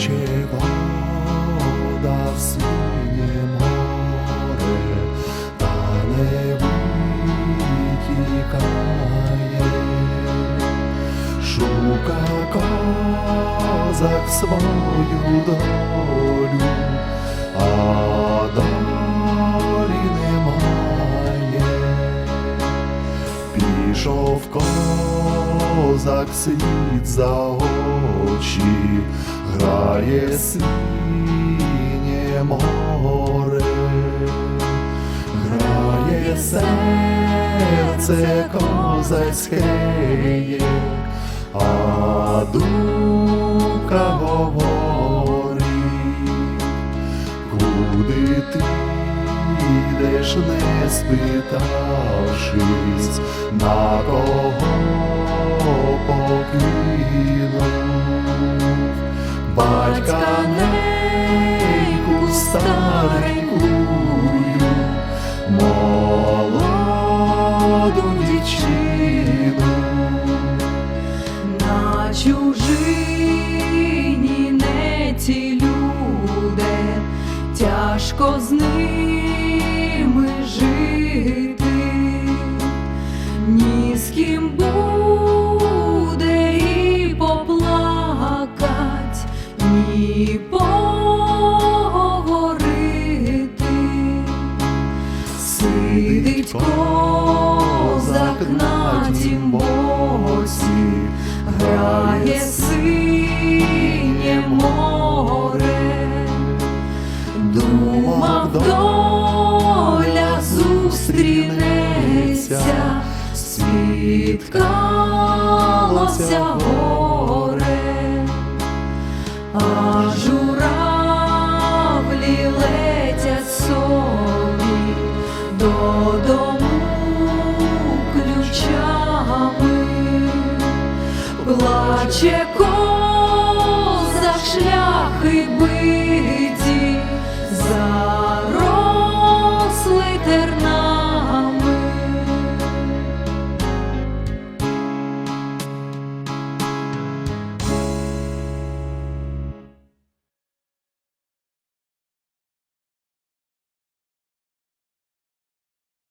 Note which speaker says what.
Speaker 1: Тече вода в синє море, та не витікає. Шука свою долю, а долі немає. Пішов козак світ за очі, грає синє море, грає серце козацьке, а думка говорить, куди ти йдеш, не спитавшись, на кого покинув батька нейку старенькую, молоду дівчину.
Speaker 2: На чужині не ці люди, тяжко з ними жити, на тім боці, грає синє море, думав доля зустрінеться, спіткалося горе, а плаче коза шляхи биті за